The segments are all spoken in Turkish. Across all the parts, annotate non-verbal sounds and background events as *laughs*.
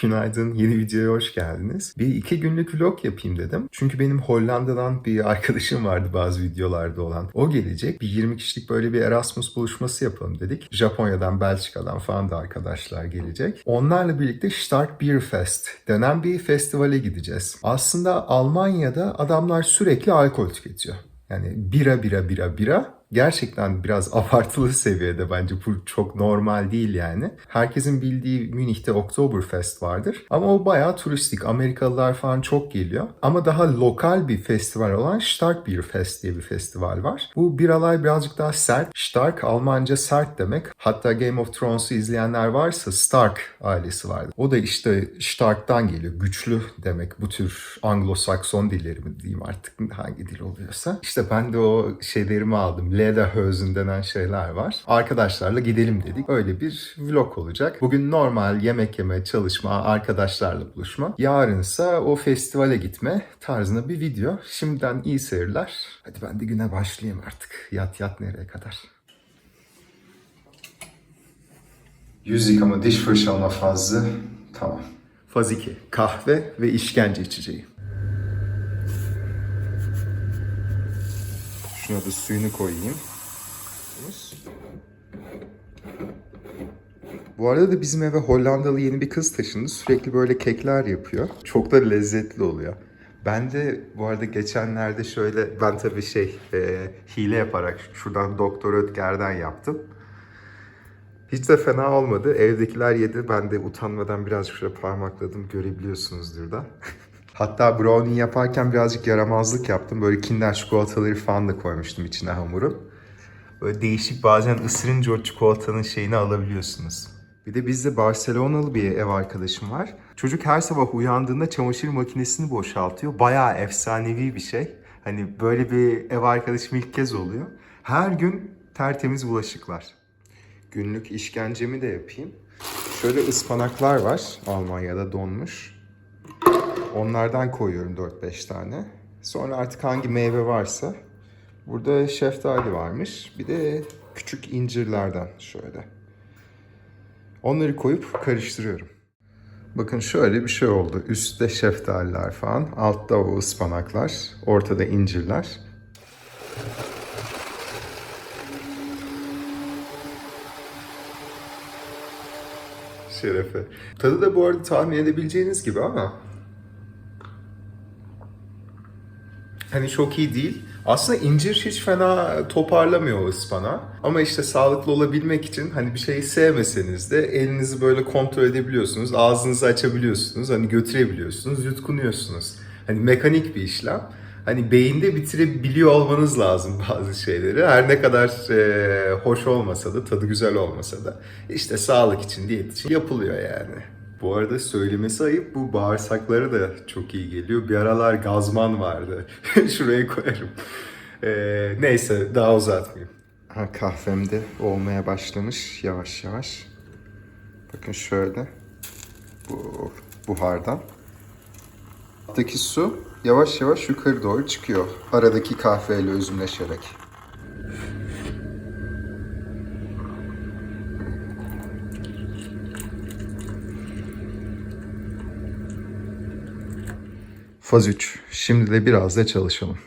Günaydın, yeni videoya hoş geldiniz. Bir iki günlük vlog yapayım dedim. Çünkü benim Hollanda'dan bir arkadaşım vardı bazı videolarda olan. O gelecek. Bir 20 kişilik böyle bir Erasmus buluşması yapalım dedik. Japonya'dan, Belçika'dan falan da arkadaşlar gelecek. Onlarla birlikte Stark Beer Fest denen bir festivale gideceğiz. Aslında Almanya'da adamlar sürekli alkol tüketiyor. Yani bira bira bira bira gerçekten biraz *laughs* abartılı seviyede bence bu çok normal değil yani. Herkesin bildiği Münih'te Oktoberfest vardır ama o bayağı turistik. Amerikalılar falan çok geliyor. Ama daha lokal bir festival olan Stark Beer Fest diye bir festival var. Bu biralar birazcık daha sert. Stark Almanca sert demek. Hatta Game of Thrones'u izleyenler varsa Stark ailesi vardı. O da işte Stark'tan geliyor. Güçlü demek bu tür Anglo-Sakson dilleri mi diyeyim artık hangi dil oluyorsa. İşte ben de o şeylerimi aldım. Lederhosen denen şeyler var. Arkadaşlarla gidelim dedik. Öyle bir vlog olacak. Bugün normal yemek yeme, çalışma, arkadaşlarla buluşma. Yarınsa o festivale gitme tarzında bir video. Şimdiden iyi seyirler. Hadi ben de güne başlayayım artık. Yat yat nereye kadar. Yüz yıkama, diş fırçalama fazla. Tamam. Faz 2. Kahve ve işkence içeceği. Şuna da suyunu koyayım. Bu arada da bizim eve Hollandalı yeni bir kız taşındı. Sürekli böyle kekler yapıyor. Çok da lezzetli oluyor. Ben de bu arada geçenlerde şöyle ben tabii şey e, hile yaparak şuradan Doktor Ötker'den yaptım. Hiç de fena olmadı. Evdekiler yedi. Ben de utanmadan birazcık şöyle parmakladım. Görebiliyorsunuzdur da. *laughs* Hatta brownie yaparken birazcık yaramazlık yaptım. Böyle kinder çikolataları falan da koymuştum içine hamurun. Böyle değişik bazen ısırınca o çikolatanın şeyini alabiliyorsunuz. Bir de bizde Barcelonalı bir ev arkadaşım var. Çocuk her sabah uyandığında çamaşır makinesini boşaltıyor. Bayağı efsanevi bir şey. Hani böyle bir ev arkadaşım ilk kez oluyor. Her gün tertemiz bulaşıklar. Günlük işkencemi de yapayım. Şöyle ıspanaklar var Almanya'da donmuş. Onlardan koyuyorum 4-5 tane. Sonra artık hangi meyve varsa. Burada şeftali varmış. Bir de küçük incirlerden şöyle. Onları koyup karıştırıyorum. Bakın şöyle bir şey oldu. Üstte şeftaliler falan, altta o ıspanaklar, ortada incirler. Şerefe. Tadı da bu arada tahmin edebileceğiniz gibi ama hani çok iyi değil. Aslında incir hiç fena toparlamıyor o ıspanağı. Ama işte sağlıklı olabilmek için hani bir şeyi sevmeseniz de elinizi böyle kontrol edebiliyorsunuz. Ağzınızı açabiliyorsunuz. Hani götürebiliyorsunuz, yutkunuyorsunuz. Hani mekanik bir işlem. Hani beyinde bitirebiliyor olmanız lazım *laughs* bazı şeyleri. Her ne kadar e, hoş olmasa da, tadı güzel olmasa da. işte sağlık için, diyet için yapılıyor yani. Bu arada söylemesi ayıp bu bağırsaklara da çok iyi geliyor. Bir aralar gazman vardı. *laughs* Şuraya koyarım. Ee, neyse daha uzatmayayım. Ha, kahvem de olmaya başlamış yavaş yavaş. Bakın şöyle. Bu buhardan. Alttaki su yavaş yavaş yukarı doğru çıkıyor. Aradaki kahveyle özümleşerek. Faz 3. Şimdi de biraz da çalışalım.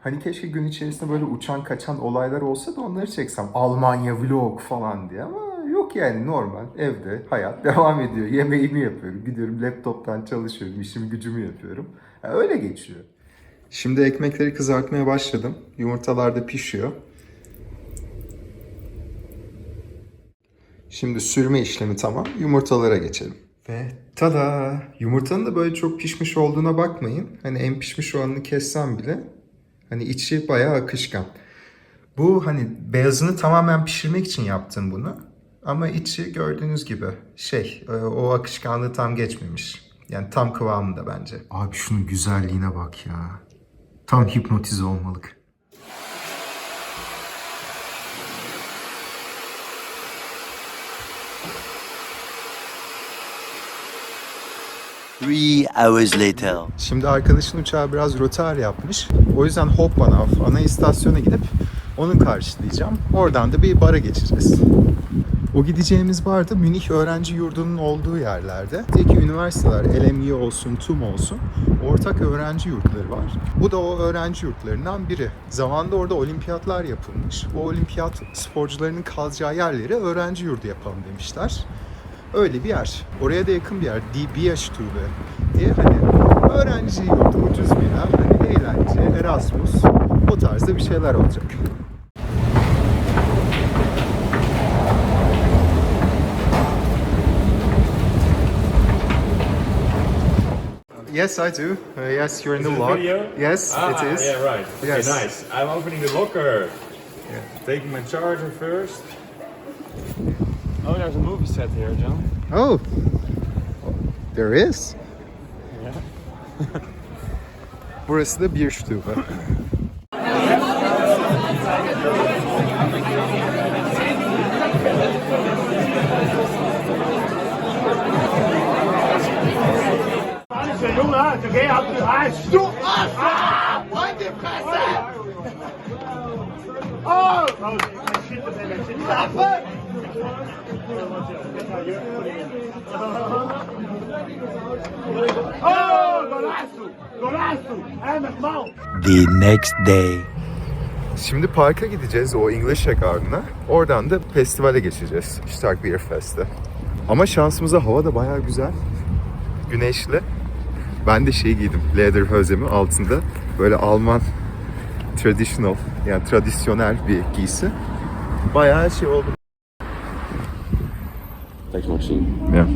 Hani keşke gün içerisinde böyle uçan kaçan olaylar olsa da onları çeksem. Almanya vlog falan diye ama yok yani normal. Evde hayat *laughs* devam ediyor. Yemeğimi yapıyorum. Gidiyorum laptoptan çalışıyorum. işimi gücümü yapıyorum. Ha, öyle geçiyor. Şimdi ekmekleri kızartmaya başladım. Yumurtalar da pişiyor. Şimdi sürme işlemi tamam. Yumurtalara geçelim. Ve tada! Yumurtanın da böyle çok pişmiş olduğuna bakmayın. Hani en pişmiş olanını kessem bile hani içi bayağı akışkan. Bu hani beyazını tamamen pişirmek için yaptım bunu. Ama içi gördüğünüz gibi şey e, o akışkanlığı tam geçmemiş. Yani tam kıvamında bence. Abi şunun güzelliğine bak ya. Tam hipnotize olmalık. Three hours later. Şimdi arkadaşın uçağı biraz rötar yapmış. O yüzden Hoppanov ana istasyona gidip onu karşılayacağım. Oradan da bir bara geçeceğiz. O gideceğimiz bar da Münih öğrenci yurdunun olduğu yerlerde. Buradaki üniversiteler, LMU olsun, TUM olsun ortak öğrenci yurtları var. Bu da o öğrenci yurtlarından biri. Zamanında orada olimpiyatlar yapılmış. O olimpiyat sporcularının kalacağı yerleri öğrenci yurdu yapalım demişler. Öyle bir yer. Oraya da yakın bir yer. Die Bierstube diye hani öğrenci yurdu, ucuz bir yer. Hani eğlence, Erasmus o tarzda bir şeyler olacak. Yes, I do. Uh, yes, you're in Is the log. video? Yes, ah, it is. Yeah, right. Okay, Yes. nice. I'm opening the locker. Taking my charger first. Oh, there's a movie set here, John. Oh, there is. Yeah. Burası da Bierstube. Junge, du geh auf die Reis. Du the next day. Şimdi parka gideceğiz o English Garden'a. Oradan da festivale geçeceğiz. Stark Beer Fest'e. Ama şansımıza hava da bayağı güzel. Güneşli. Ben de şey giydim. Lederhosen'imi altında. Böyle Alman traditional yani tradisyonel bir giysi. Bayağı şey oldu. Thanks, Maxime. Ya.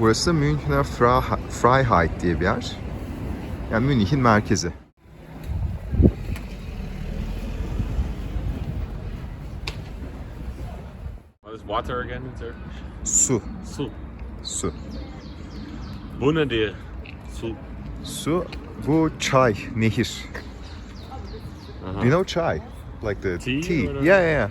Burası Münchner Fra- Freiheit diye bir yer. Yani Münih'in merkezi. What is water again in Turkish? Su. Su. Su. Bu nedir? Su. Su bu çay, nehir. You know chai? Like the Tea tea. Yeah, yeah, yeah.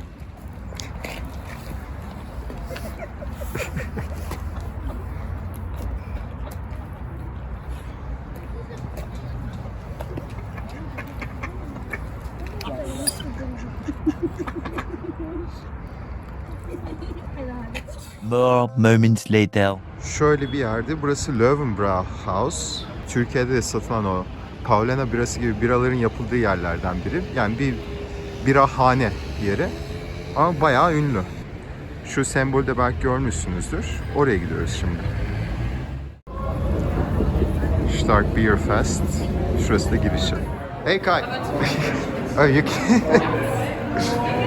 More moments later. Şöyle bir yerde. Burası Löwenbräu House. Türkiye'de de satılan o Paulana birası gibi biraların yapıldığı yerlerden biri. Yani bir birahane yeri. Ama bayağı ünlü. Şu sembolde belki görmüşsünüzdür. Oraya gidiyoruz şimdi. Stark Beer Fest. Şurası da girişi. Hey Kai. oh, you can...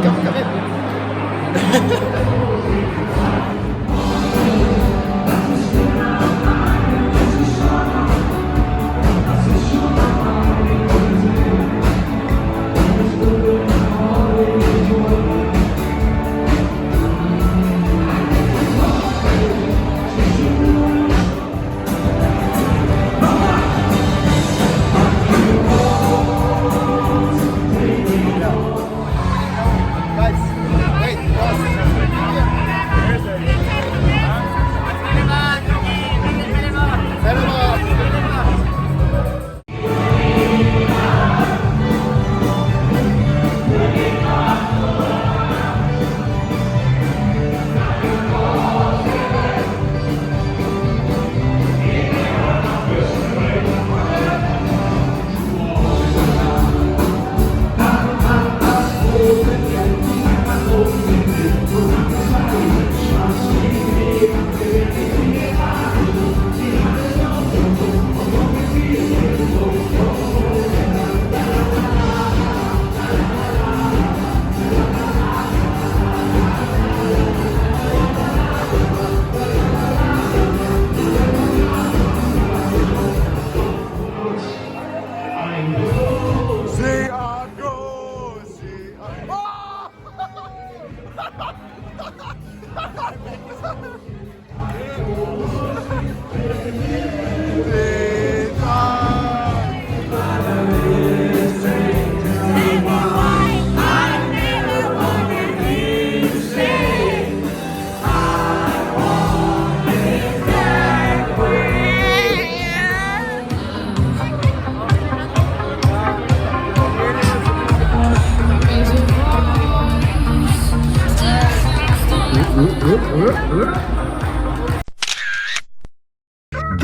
calma, calma.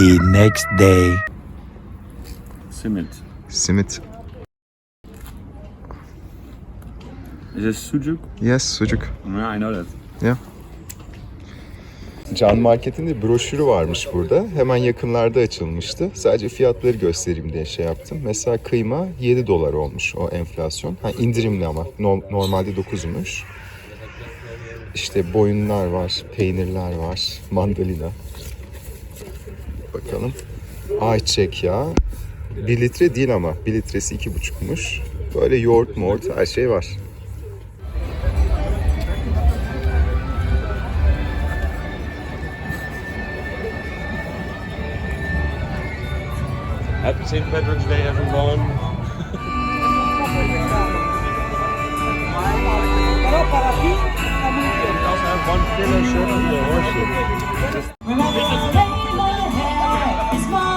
The next day. Simit. Simit. Is this sujuk? Yes, sucuk. Yeah, I know that. Ya. Can Market'in de broşürü varmış burada. Hemen yakınlarda açılmıştı. Sadece fiyatları göstereyim diye şey yaptım. Mesela kıyma 7 dolar olmuş o enflasyon. Ha indirimli ama. No- normalde 9'muş. İşte boyunlar var, peynirler var, mandalina. Bakalım. Ayçiçek yağı. 1 litre değil ama. 1 litresi 2,5'muş. Böyle yoğurt moğurt her şey var. Happy St. Patrick's Day, everyone. *laughs* We also have one filler shirt on the horse. When I